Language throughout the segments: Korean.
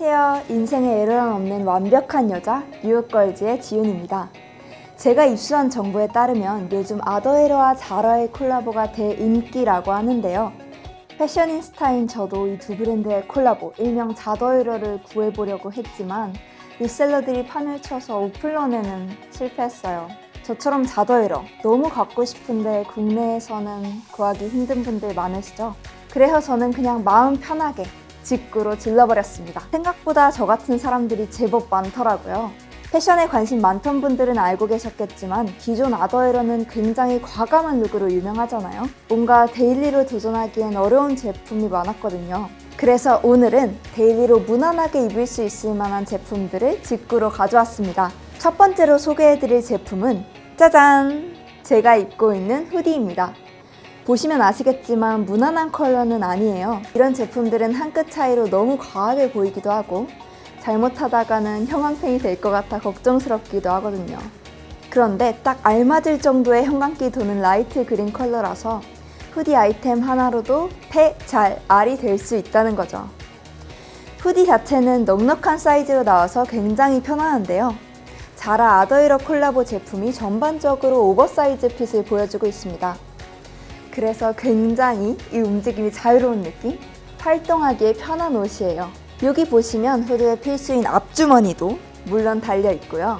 안녕하세요. 인생에 에러는 없는 완벽한 여자 뉴욕걸즈의 지윤입니다. 제가 입수한 정보에 따르면 요즘 아더에러와 자라의 콜라보가 대인기라고 하는데요. 패셔니스타인 저도 이 두 브랜드의 콜라보, 일명 자더에러를 구해보려고 했지만 리셀러들이 판을 쳐서 오플런에는 실패했어요. 저처럼 자더에러 너무 갖고 싶은데 국내에서는 구하기 힘든 분들 많으시죠? 그래서 저는 그냥 마음 편하게 직구로 질러버렸습니다. 생각보다 저 같은 사람들이 제법 많더라고요. 패션에 관심 많던 분들은 알고 계셨겠지만 기존 아더에러는 굉장히 과감한 룩으로 유명하잖아요. 뭔가 데일리로 도전하기엔 어려운 제품이 많았거든요. 그래서 오늘은 데일리로 무난하게 입을 수 있을 만한 제품들을 직구로 가져왔습니다. 첫 번째로 소개해드릴 제품은 짜잔! 제가 입고 있는 후디입니다. 보시면 아시겠지만 무난한 컬러는 아니에요. 이런 제품들은 한 끗 차이로 너무 과하게 보이기도 하고 잘못하다가는 형광펜이 될 것 같아 걱정스럽기도 하거든요. 그런데 딱 알맞을 정도의 형광기 도는 라이트 그린 컬러라서 후디 아이템 하나로도 패, 잘, 알이 될 수 있다는 거죠. 후디 자체는 넉넉한 사이즈로 나와서 굉장히 편안한데요. 자라 아더이러 콜라보 제품이 전반적으로 오버사이즈 핏을 보여주고 있습니다. 그래서 굉장히 이 움직임이 자유로운 느낌? 활동하기에 편한 옷이에요. 여기 보시면 후드의 필수인 앞주머니도 물론 달려 있고요.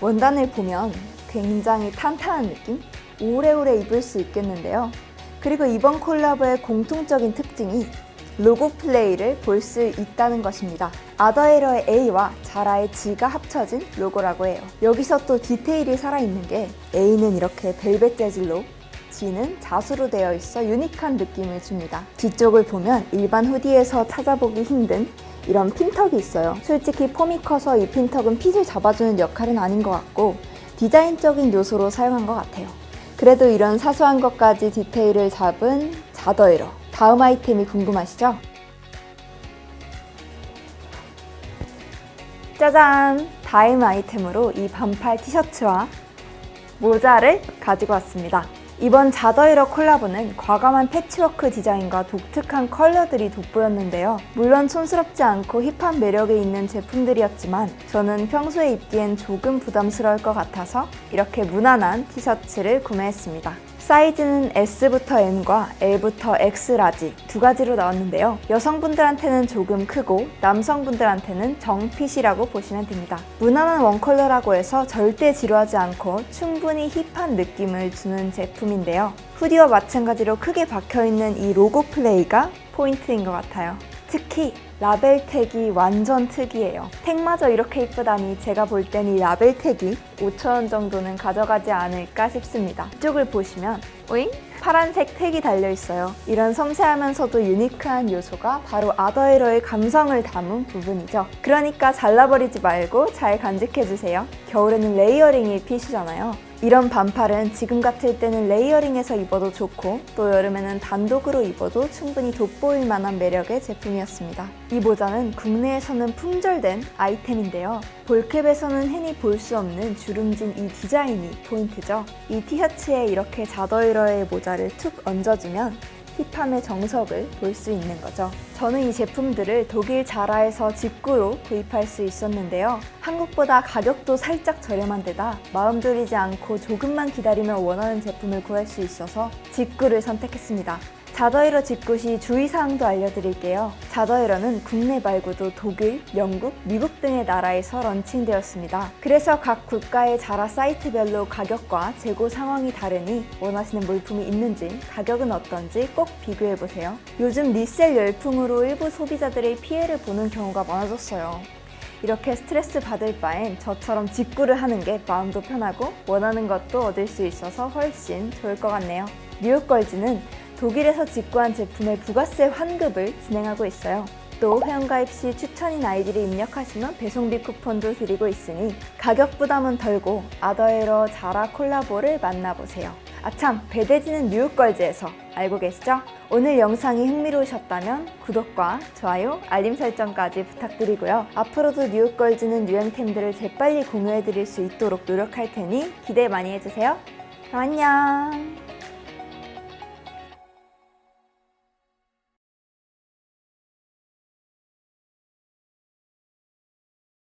원단을 보면 굉장히 탄탄한 느낌? 오래오래 입을 수 있겠는데요. 그리고 이번 콜라보의 공통적인 특징이 로고 플레이를 볼 수 있다는 것입니다. 아더에러의 A와 자라의 G가 합쳐진 로고라고 해요. 여기서 또 디테일이 살아있는 게 A는 이렇게 벨벳 재질로 G는 자수로 되어 있어 유니크한 느낌을 줍니다. 뒤쪽을 보면 일반 후디에서 찾아보기 힘든 이런 핀턱이 있어요. 솔직히 폼이 커서 이 핀턱은 핏을 잡아주는 역할은 아닌 것 같고 디자인적인 요소로 사용한 것 같아요. 그래도 이런 사소한 것까지 디테일을 잡은 자더에러. 다음 아이템이 궁금하시죠? 짜잔! 다음 아이템으로 이 반팔 티셔츠와 모자를 가지고 왔습니다. 이번 자더이러 콜라보는 과감한 패치워크 디자인과 독특한 컬러들이 돋보였는데요. 물론 촌스럽지 않고 힙한 매력이 있는 제품들이었지만 저는 평소에 입기엔 조금 부담스러울 것 같아서 이렇게 무난한 티셔츠를 구매했습니다. 사이즈는 S부터 M과 L부터 X 라지 두 가지로 나왔는데요. 여성분들한테는 조금 크고 남성분들한테는 정핏이라고 보시면 됩니다. 무난한 원컬러라고 해서 절대 지루하지 않고 충분히 힙한 느낌을 주는 제품인데요. 후디와 마찬가지로 크게 박혀있는 이 로고 플레이가 포인트인 것 같아요. 특히 라벨 택이 완전 특이해요. 택마저 이렇게 이쁘다니 제가 볼 땐 이 라벨 택이 5,000원 정도는 가져가지 않을까 싶습니다. 이쪽을 보시면 오잉? 파란색 택이 달려 있어요. 이런 섬세하면서도 유니크한 요소가 바로 아더에러의 감성을 담은 부분이죠. 그러니까 잘라버리지 말고 잘 간직해주세요. 겨울에는 레이어링이 필수잖아요. 이런 반팔은 지금 같을 때는 레이어링해서 입어도 좋고 또 여름에는 단독으로 입어도 충분히 돋보일 만한 매력의 제품이었습니다. 이 모자는 국내에서는 품절된 아이템인데요. 볼캡에서는 흔히 볼 수 없는 주름진 이 디자인이 포인트죠. 이 티셔츠에 이렇게 자더이러의 모자 를 툭 얹어주면 힙함의 정석을 볼 수 있는 거죠. 저는 이 제품들을 독일 자라에서 직구로 구입할 수 있었는데요. 한국보다 가격도 살짝 저렴한 데다 마음 졸이지 않고 조금만 기다리면 원하는 제품을 구할 수 있어서 직구를 선택했습니다. 자더이러 직구 시 주의사항도 알려드릴게요. 자더이러는 국내 말고도 독일, 영국, 미국 등의 나라에서 런칭되었습니다. 그래서 각 국가의 자라 사이트별로 가격과 재고 상황이 다르니 원하시는 물품이 있는지 가격은 어떤지 꼭 비교해보세요. 요즘 리셀 열풍으로 일부 소비자들의 피해를 보는 경우가 많아졌어요. 이렇게 스트레스 받을 바엔 저처럼 직구를 하는 게 마음도 편하고 원하는 것도 얻을 수 있어서 훨씬 좋을 것 같네요. 뉴욕걸즈는 독일에서 직구한 제품의 부가세 환급을 진행하고 있어요. 또 회원가입 시 추천인 아이디를 입력하시면 배송비 쿠폰도 드리고 있으니 가격 부담은 덜고 아더에러 자라 콜라보를 만나보세요. 아참 배대지는 뉴욕걸즈에서 알고 계시죠? 오늘 영상이 흥미로우셨다면 구독과 좋아요, 알림 설정까지 부탁드리고요. 앞으로도 뉴욕걸즈는 유행템들을 재빨리 공유해드릴 수 있도록 노력할 테니 기대 많이 해주세요. 안녕!